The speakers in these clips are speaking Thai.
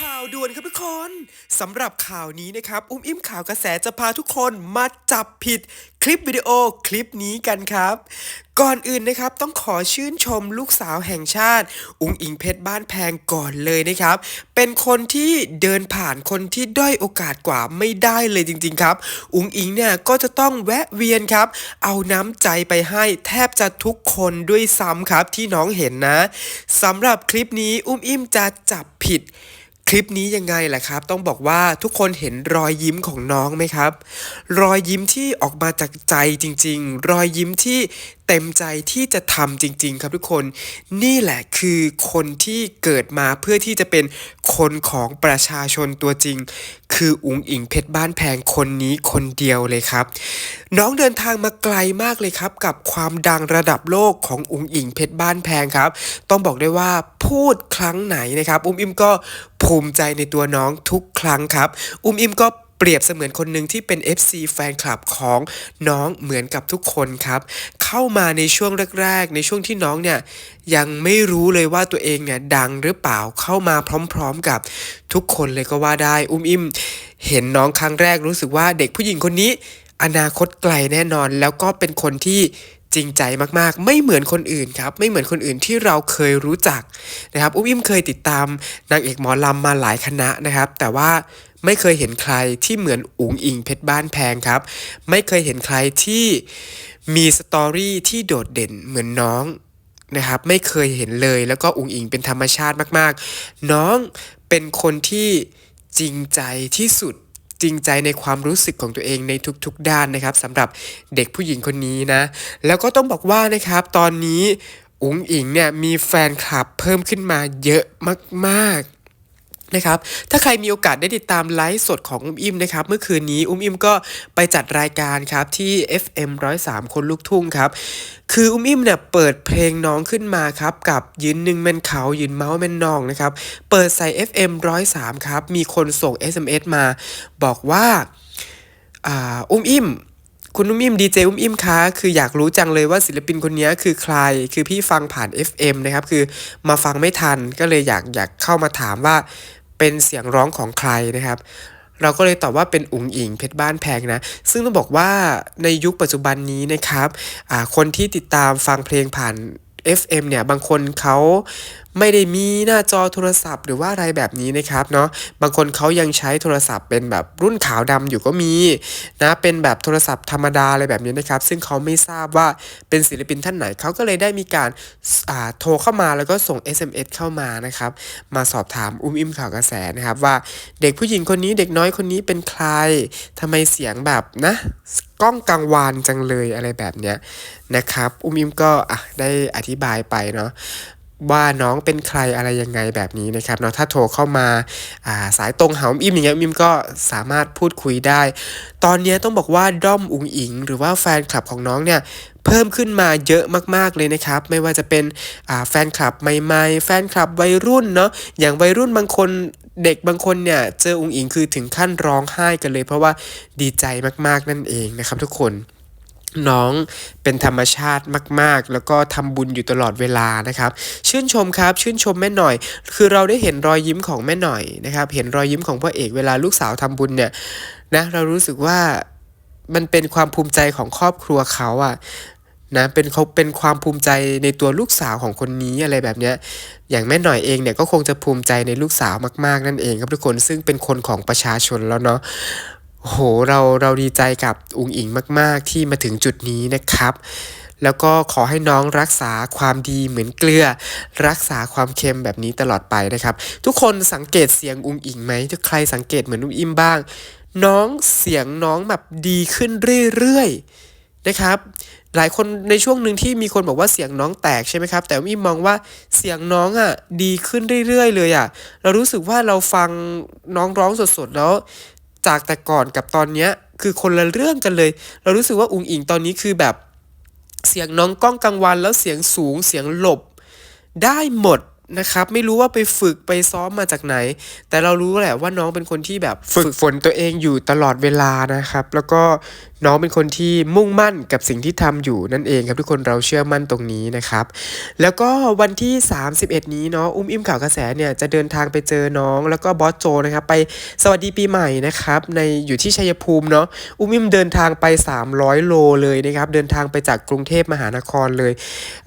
ข่าวด่วนครับทุกคนสำหรับข่าวนี้นะครับ อุ้มอิ่มข่าวกระแสจะพาทุกคนมาจับผิดคลิปวิดีโอคลิปนี้กันครับ ก่อนอื่นนะครับต้องขอชื่นชมลูกสาวแห่งชาติ อุ้งอิงเพชรบ้านแพงก่อนเลยนะครับ เป็นคนที่เดินผ่านคนที่ด้อยโอกาสกว่าไม่ได้เลยจริง ๆ ครับ อุ้งอิงเนี่ยก็จะต้องแวะเวียนครับ เอาน้ำใจไปให้แทบจะทุกคนด้วยซ้ำครับที่น้องเห็นนะสำหรับคลิปนี้อุ้มอิ่มจะจับผิด คลิปนี้ยังไงล่ะครับ ต้องบอกว่าทุกคนเห็นรอยยิ้มของน้องไหมครับ รอยยิ้มที่ออกมาจากใจจริง ๆ รอยยิ้มที่ เต็มใจที่จะทำจริง ๆ ครับทุกคน นี่แหละคือคนที่เกิดมาเพื่อที่จะเป็นคนของประชาชนตัวจริง คืออุ๋งอิงเพชรบ้านแพงคนนี้คนเดียวเลยครับ น้องเดินทางมาไกลมากเลยครับ กับความดังระดับโลกของอุ๋งอิงเพชรบ้านแพงครับ ต้องบอกได้ว่าพูดครั้งไหนนะครับ อุ้มอิมก็ภูมิใจในตัวน้องทุกครั้งครับ อุ้มอิมก็ เปรียบเสมือนคนหนึ่งที่เป็น FC แฟนคลับของน้องเหมือนกับทุกคนครับ เข้ามาในช่วงแรกๆ ในช่วงที่น้องเนี่ยยังไม่รู้เลยว่าตัวเองเนี่ยดังหรือเปล่าเข้ามาพร้อมๆกับทุกคนเลยก็ว่าได้ อุ้มอิมเห็นน้องครั้งแรกรู้สึกว่าเด็กผู้หญิงคนนี้ อนาคตไกลแน่นอน แล้วก็เป็นคนที่จริงใจมากๆ ไม่เหมือนคนอื่นครับ ไม่เหมือนคนอื่นที่เราเคยรู้จักนะครับ อุ้มอิ่มเคยติดตามนางเอกหมอลำมาหลายคณะนะครับ แต่ว่า ไม่เคยเห็นใครที่เหมือนอุ๋งอิงเพชรบ้านแพงครับ ไม่เคยเห็นใครที่มีสตอรี่ที่โดดเด่นเหมือนน้องนะครับไม่เคยเห็นเลยแล้วก็อุ๋งอิงเป็นธรรมชาติมากๆ น้องเป็นคนที่จริงใจที่สุดจริงใจในความรู้สึกของตัวเองในทุกๆด้านนะครับสำหรับเด็กผู้หญิงคนนี้นะ แล้วก็ต้องบอกว่านะครับ ตอนนี้อุ๋งอิงเนี่ยมีแฟนคลับเพิ่มขึ้นมาเยอะมากๆ นะครับ ถ้าใครมีโอกาสได้ติดตามไลฟ์สดของอุ้มอิมนะครับ เมื่อคืนนี้อุ้มอิมก็ไปจัดรายการครับที่ FM 103 คนลูกทุ่งครับ คืออุ้มอิมเนี่ยเปิดเพลงน้องขึ้นมาครับ กับยืนหนึ่งแมนเขายืนเมาส์แมนนองนะครับ เปิดใส่ FM 103 ครับ มีคนส่ง SMS มา บอกว่าอ่าอุ้มอิมคุณอุ้มอิมดีเจอุ้มอิมคะคืออยากรู้จังเลยว่าศิลปินคนนี้คือใครคือพี่ฟังผ่าน FM นะครับ คือมาฟังไม่ทันก็เลยอยากอยากเข้ามาถามว่า เป็นเสียงร้องของใครนะครับ เราก็เลยตอบว่าเป็นอุ๋งอิงเพชรบ้านแพงนะ ซึ่งต้องบอกว่าในยุคปัจจุบันนี้นะครับคนที่ติดตามฟังเพลงผ่าน FM เนี่ยบางคนเขา ไม่ได้มีหน้าจอโทรศัพท์ หรือว่าอะไรแบบนี้นะครับเนาะบางคนเขายังใช้โทรศัพท์เป็นแบบรุ่นขาวดำอยู่ก็มีนะเป็นแบบโทรศัพท์ธรรมดาอะไรแบบนี้นะครับ ซึ่งเขาไม่ทราบว่าเป็นศิลปินท่านไหนเขาก็เลยได้มีการาโทรเข้ามาแล้วก็ส่ง SMS เข้ามานะครับ มาสอบถามอุ้มอิมข่าวกระแสนะครับ ว่าเด็กผู้หญิงคนนี้เด็กน้อยคนนี้เป็นใครทำไมเสียงแบบนะกล้องกังวานจังเลยอะไรแบบเนี้ยนะครับ อุ้มอิมก็อะได้อธิบายไปเนาะ ว่าน้องเป็นใครอะไรยังไงแบบนี้นะครับเนาะถ้าโทรเข้ามาาสายตรงหาอมอิมอย่างเงี้ยอิมก็สามารถพูดคุยได้ ตอนนี้ต้องบอกว่าด้อมอุงอิง หรือว่าแฟนคลับของน้องเนี่ยเพิ่มขึ้นมาเยอะมากๆเลยนะครับ ไม่ว่าจะเป็นแฟนคลับใหม่ๆ แฟนคลับวัยรุ่นเนาะอย่างวัยรุ่นบางคนเด็กบางคนเนี่ยเจออุงอิงคือถึงขั้นร้องไห้กันเลย เพราะว่าดีใจมากๆนั่นเองนะครับทุกคน น้องเป็นธรรมชาติมาก ๆ แล้วก็ทำบุญอยู่ตลอดเวลานะครับ ชื่นชมครับ ชื่นชมแม่หน่อย คือเราได้เห็นรอยยิ้มของแม่หน่อยนะครับ เห็นรอยยิ้มของพ่อเอกเวลาลูกสาวทำบุญเนี่ยนะเรารู้สึกว่ามันเป็นความภูมิใจของครอบครัวเขาอะนะเป็นเขาเป็นความภูมิใจในตัวลูกสาวของคนนี้อะไรแบบเนี้ยอย่างแม่หน่อยเองเนี่ยก็คงจะภูมิใจในลูกสาวมาก ๆ นั่นเองครับทุกคนซึ่งเป็นคนของประชาชนแล้วเนาะ โอ้โหเราเราดีใจกับอุงอิงมาก ๆ ที่มาถึงจุดนี้นะครับ แล้วก็ขอให้น้องรักษาความดีเหมือนเกลือ รักษาความเค็มแบบนี้ตลอดไปนะครับ ทุกคนสังเกตเสียงอุงอิงไหมถ้าใครสังเกตเหมือนอุ๋งอิมบ้าง น้องเสียงน้องแบบดีขึ้นเรื่อยๆนะครับหลายคนในช่วงหนึ่งที่มีคนบอกว่าเสียงน้องแตกใช่ไหมครับ แต่อุ๋งอิมมองว่าเสียงน้องอะดีขึ้นเรื่อยๆ เลยอะ เรารู้สึกว่าเราฟังน้องร้องสดๆแล้ว จากแต่ก่อนกับตอนเนี้ยคือคนละเรื่องกันเลย เรารู้สึกว่าอุ๋งอิงตอนนี้คือแบบเสียงน้องก้องกังวันแล้วเสียงสูงเสียงหลบได้หมด นะครับไม่รู้ว่าไปฝึกไปซ้อมมาจากไหน แต่เรารู้แหละว่าน้องเป็นคนที่แบบฝึกฝนตัวเองอยู่ตลอดเวลานะครับ แล้วก็น้องเป็นคนที่มุ่งมั่นกับสิ่งที่ทำอยู่นั่นเองครับทุกคนเราเชื่อมั่นตรงนี้นะครับ แล้วก็วันที่ 31 นี้เนาะอุ้มอิ่มข่าวกระแสเนี่ยจะเดินทางไปเจอน้อง แล้วก็บอสโจนะครับไปสวัสดีปีใหม่นะครับในอยู่ที่ชัยภูมิเนาะอุ้มอิ่มเดินทางไป 300 โลเลยนะครับเดินทางไปจากกรุงเทพมหานครเลย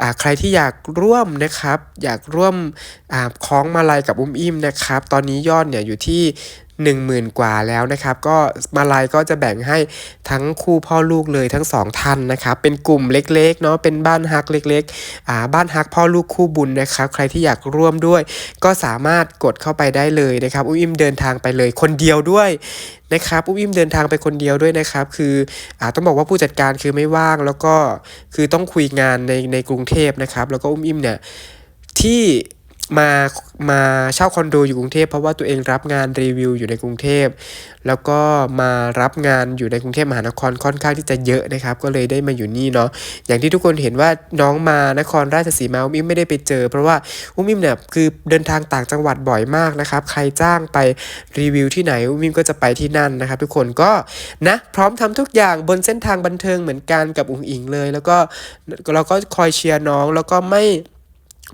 อ่าใครที่อยากร่วมนะครับอยากร่วมคล้องมาลัยกับอุ้มอิ่มนะครับ ตอนนี้ยอดเนี่ยอยู่ที่10,000 กว่าแล้วนะครับ ก็มาลัยก็จะแบ่งให้ทั้งคู่พ่อลูกเลยทั้งสองท่านนะครับ เป็นกลุ่มเล็กๆเนาะเป็นบ้านฮักเล็กๆอ่าบ้านฮักพ่อลูกคู่บุญนะครับ ใครที่อยากร่วมด้วย ก็สามารถกดเข้าไปได้เลยนะครับ อุ้มอิ่มเดินทางไปเลยคนเดียวด้วยนะครับอุ้มอิ่มเดินทางไปคนเดียวด้วยนะครับ คืออ่าต้องบอกว่าผู้จัดการคือไม่ว่าง แล้วก็คือต้องคุยงานในในกรุงเทพนะครับ แล้วก็อุ้มอิ่มเนี่ยที่ มามาเช่าคอนโดอยู่กรุงเทพเพราะว่าตัวเองรับงานรีวิวอยู่ในกรุงเทพ แล้วก็มารับงานอยู่ในกรุงเทพมหานครค่อนข้างที่จะเยอะนะครับ ก็เลยได้มาอยู่นี่เนาะอย่างที่ทุกคนเห็นว่าน้องมานครราชสีมาอุ้มอิ่มไม่ได้ไปเจอ เพราะว่าอุ้มอิ่มเนี่ยคือเดินทางต่างจังหวัดบ่อยมากนะครับใครจ้างไปรีวิวที่ไหนอุ้มอิ่มก็จะไปที่นั่นนะครับ ทุกคนก็นะพร้อมทำทุกอย่างบนเส้นทางบันเทิงเหมือนกันกับอุ๋งอิงเลย แล้วก็เราก็คอยเชียร์น้องแล้วก็ไม่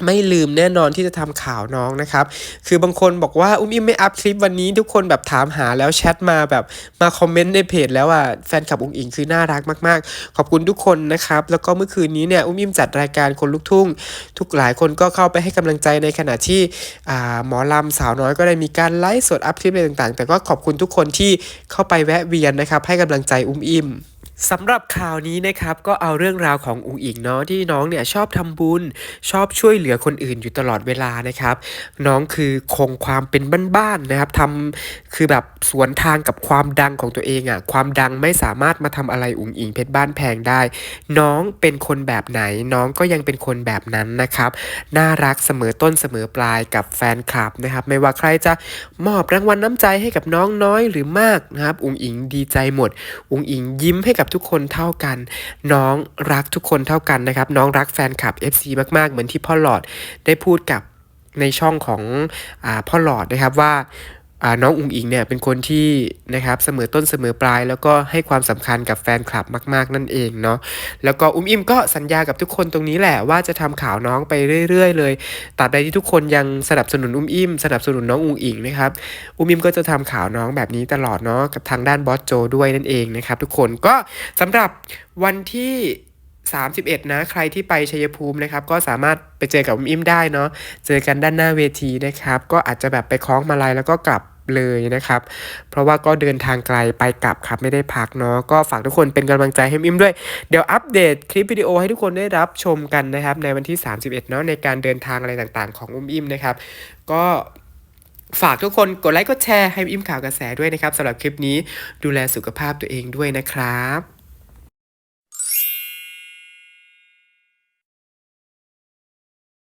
ไม่ลืมแน่นอนที่จะทำข่าวน้องนะครับ คือบางคนบอกว่าอุ้มอิมไม่อัพคลิปวันนี้ทุกคนแบบถามหาแล้วแชทมาแบบมาคอมเมนต์ในเพจแล้วอะแฟนคลับอุ้งอิงคือน่ารักมากๆ ขอบคุณทุกคนนะครับ แล้วก็เมื่อคืนนี้เนี่ยอุ้มอิมจัดรายการคนลุกทุ่ง ทุกหลายคนก็เข้าไปให้กำลังใจในขณะที่หมอลำสาวน้อยก็ได้มีการไลฟ์สดอัพคลิปอะไรต่างๆ แต่ก็ขอบคุณทุกคนที่เข้าไปแวะเวียนนะครับให้กำลังใจอุ้มอิม สำหรับข่าวนี้นะครับก็เอาเรื่องราวของอุ๋งอิงเนาะที่น้องเนี่ยชอบทำบุญ ชอบช่วยเหลือคนอื่นอยู่ตลอดเวลานะครับ น้องคือคงความเป็นบ้านๆนะครับทำคือแบบสวนทางกับความดังของตัวเองอะ่ะความดังไม่สามารถมาทำอะไรอุ๋งอิงเพชรบ้านแพงได้ น้องเป็นคนแบบไหน น้องก็ยังเป็นคนแบบนั้นนะครับน่ารักเสมอต้นเสมอปลายกับแฟนคลับนะครับ ไม่ว่าใครจะมอบรางวัลน้ำใจให้กับน้องน้อยหรือมากนะครับอุ๋งอิงดีใจหมดอุ๋งอิงยิ้มให้กับทุกคนเท่ากัน น้องรักทุกคนเท่ากันนะครับ น้องรักแฟนคลับ FC มากๆ เหมือนที่พ่อหลอดได้พูดกับในช่องของอาพ่อหลอดนะครับว่า น้องอุงอิงเนี่ยเป็นคนที่นะครับเสมอต้นเสมอปลาย แล้วก็ให้ความสำคัญกับแฟนคลับมาก ๆ นั่นเองเนาะแล้วก็อุ้มอิมก็สัญญากับทุกคนตรงนี้แหละว่าจะทำข่าวน้องไปเรื่อย ๆ เลยตราบใดที่ทุกคนยังสนับสนุนอุ้มอิมสนับสนุนน้องอุงอิงนะครับอุ้มอิมก็จะทำข่าวน้องแบบนี้ตลอดเนาะกับทางด้านบอสโจด้วยนั่นเองนะครับทุกคนก็สำหรับวันที่ 31 นะ ใครที่ไปชัยภูมินะครับ ก็สามารถไปเจอกับอุ้มอิมได้เนาะเจอกันด้านหน้าเวทีนะครับ ก็อาจจะแบบไปคล้องมาลัยแล้วก็กลับเลยนะครับ เพราะว่าก็เดินทางไกลไปกลับครับไม่ได้พักเนาะก็ฝากทุกคนเป็นกำลังใจให้อุ้มอิมด้วย เดี๋ยวอัปเดตคลิปวิดีโอให้ทุกคนได้รับชมกันนะครับ ในวันที่ 31เนาะในการเดินทางอะไรต่างๆ ของอุ้มอิมนะครับ ก็ฝากทุกคนกดไลค์กดแชร์ให้อุ้มข่าวกระแสด้วยนะครับสำหรับคลิปนี้ดูแลสุขภาพตัวเองด้วยนะครับ